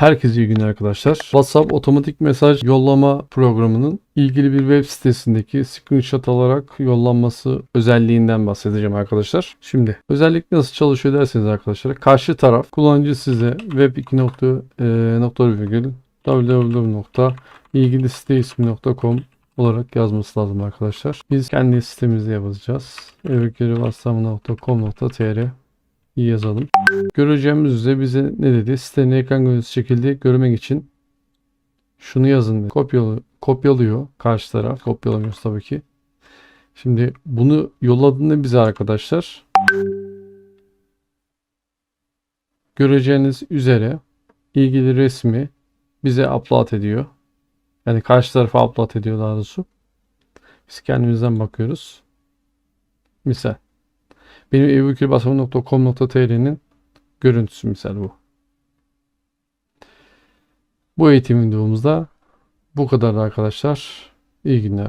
Herkese iyi günler arkadaşlar. WhatsApp otomatik mesaj yollama programının ilgili bir web sitesindeki screenshot alarak yollanması özelliğinden bahsedeceğim arkadaşlar. Şimdi özellik nasıl çalışıyor derseniz arkadaşlar karşı taraf kullanıcı size web 2 nokta, e, nokta virgül www.ilgilisiteismi.com olarak yazması lazım arkadaşlar. Biz kendi sitemizde yazacağız. iyi yazalım. Göreceğimiz üzere bize ne dedi? Sitenin ekran görüntüsü şekilde görmek için şunu yazın. Kopyalı, kopyalıyor karşı taraf. Kopyalamıyoruz tabii ki. Şimdi bunu yolladığında bize arkadaşlar göreceğiniz üzere ilgili resmi bize upload ediyor. Yani karşı tarafa upload ediyor daha doğrusu. Biz kendimizden bakıyoruz. Misal. Benim ebukirbasamı.com.tr'nin görüntüsü misal bu. Bu eğitim videomuzda bu kadar arkadaşlar. İyi günler.